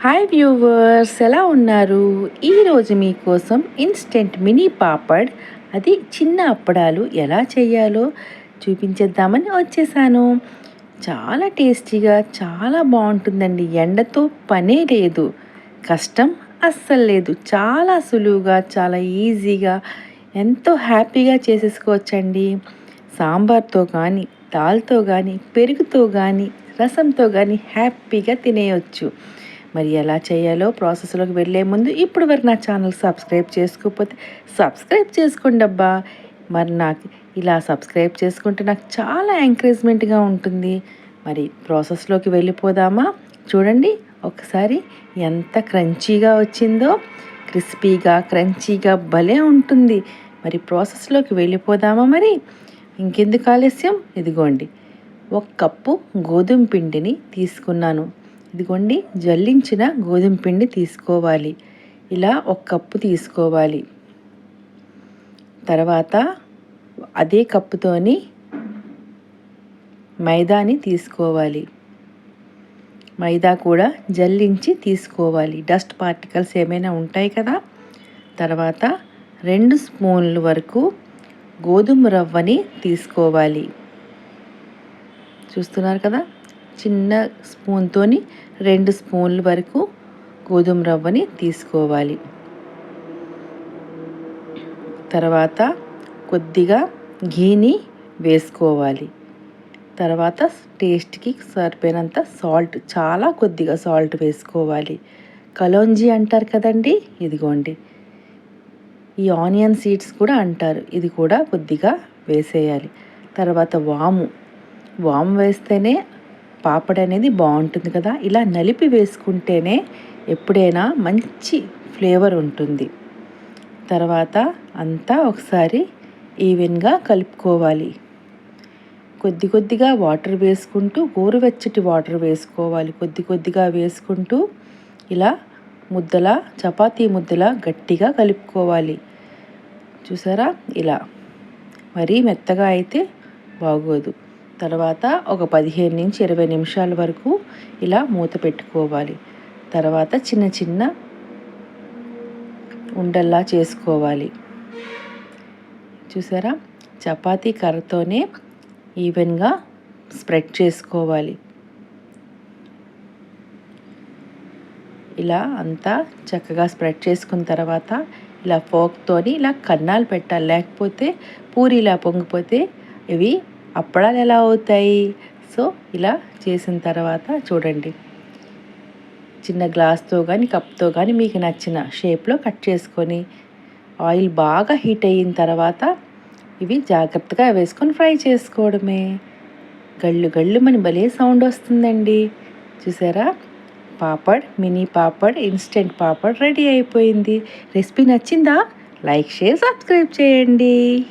Hi viewers ఎలా ఉన్నారు? ఈరోజు మీకోసం ఇన్స్టెంట్ మినీ పాపడ్ అది చిన్న అప్పడాలు ఎలా చేయాలో చూపించేద్దామని వచ్చేసాను. చాలా టేస్టీగా చాలా బాగుంటుందండి. ఎండతో పనే లేదు. కష్టం అస్సలు లేదు. చాలా సులువుగా చాలా ఈజీగా ఎంతో హ్యాపీగా చేసేసుకోవచ్చండి. సాంబార్తో కానీ దాల్తో కానీ పెరుగుతో కానీ రసంతో కానీ హ్యాపీగా తినేయచ్చు. మరి ఎలా చేయాలో ప్రాసెస్లోకి వెళ్ళే ముందు ఇప్పుడు వరకు నా ఛానల్ సబ్స్క్రైబ్ చేసుకోకపోతే సబ్స్క్రైబ్ చేసుకోండి అబ్బా. మరి నాకు ఇలా సబ్స్క్రైబ్ చేసుకుంటే నాకు చాలా ఎంకరేజ్మెంట్గా ఉంటుంది. మరి ప్రాసెస్లోకి వెళ్ళిపోదామా? చూడండి ఒకసారి ఎంత క్రంచీగా వచ్చిందో క్రిస్పీగా క్రంచీగా భలే ఉంటుంది. మరి ప్రాసెస్లోకి వెళ్ళిపోదామా మరి? ఇంకెందుకు ఆలస్యం? ఇదిగోండి ఒక కప్పు గోధుమ పిండిని తీసుకున్నాను. ఇదిగోండి జల్లించిన గోధుమ పిండి తీసుకోవాలి. ఇలా ఒక కప్పు తీసుకోవాలి. తర్వాత అదే కప్పుతోని మైదాని తీసుకోవాలి. మైదా కూడా జల్లించి తీసుకోవాలి. డస్ట్ పార్టికల్స్ ఏమైనా ఉంటాయి కదా? తర్వాత రెండు స్పూన్ల వరకు గోధుమ రవ్వని తీసుకోవాలి. చూస్తున్నారు కదా? చిన్న స్పూన్తో రెండు స్పూన్ల వరకు గోధుమ రవ్వని తీసుకోవాలి. తర్వాత కొద్దిగా ఘీని వేసుకోవాలి. తర్వాత టేస్ట్కి సరిపోయినంత సాల్ట్ చాలా కొద్దిగా సాల్ట్ వేసుకోవాలి. కలోంజీ అంటారు కదండి? ఇదిగోండి. ఈ ఆనియన్ సీడ్స్ కూడా అంటారు. ఇది కూడా కొద్దిగా వేసేయాలి. తర్వాత వాము. వాము వేస్తేనే పాపడ్ అనేది బాగుంటుంది కదా. ఇలా నలిపి వేసుకుంటేనే ఎప్పుడైనా మంచి ఫ్లేవర్ ఉంటుంది. తర్వాత అంతా ఒకసారి ఈవెన్గా కలుపుకోవాలి. కొద్ది కొద్దిగా వాటర్ వేసుకుంటూ గోరువెచ్చటి వాటర్ వేసుకోవాలి. కొద్ది కొద్దిగా వేసుకుంటూ ఇలా ముద్దలా చపాతీ ముద్దలా గట్టిగా కలుపుకోవాలి. చూసారా? ఇలా. మరీ మెత్తగా అయితే బాగోదు. తర్వాత ఒక పదిహేను నుంచి ఇరవై నిమిషాల వరకు ఇలా మూత పెట్టుకోవాలి. తర్వాత చిన్న చిన్న ఉండల్లా చేసుకోవాలి. చూసారా? చపాతీ కర్రతోనే ఈవెన్గా స్ప్రెడ్ చేసుకోవాలి. ఇలా అంతా చక్కగా స్ప్రెడ్ చేసుకున్న తర్వాత ఇలా ఫోక్తోని ఇలా కన్నాలు పెట్టాలి. లేకపోతే పూరి ఇలా పొంగిపోతే ఇవి అప్పడాలు ఎలా అవుతాయి? సో ఇలా చేసిన తర్వాత చూడండి. చిన్న గ్లాస్తో కానీ కప్తో కానీ మీకు నచ్చిన షేప్లో కట్ చేసుకొని ఆయిల్ బాగా హీట్ అయిన తర్వాత ఇవి జాగ్రత్తగా వేసుకొని ఫ్రై చేసుకోవడమే. గళ్ళు గళ్ళు మన భలే సౌండ్ వస్తుందండి. చూసారా? Papad mini papad instant papad ready అయిపోయింది. రెసిపీ నచ్చిందా? లైక్ షేర్ సబ్స్క్రైబ్ చేయండి.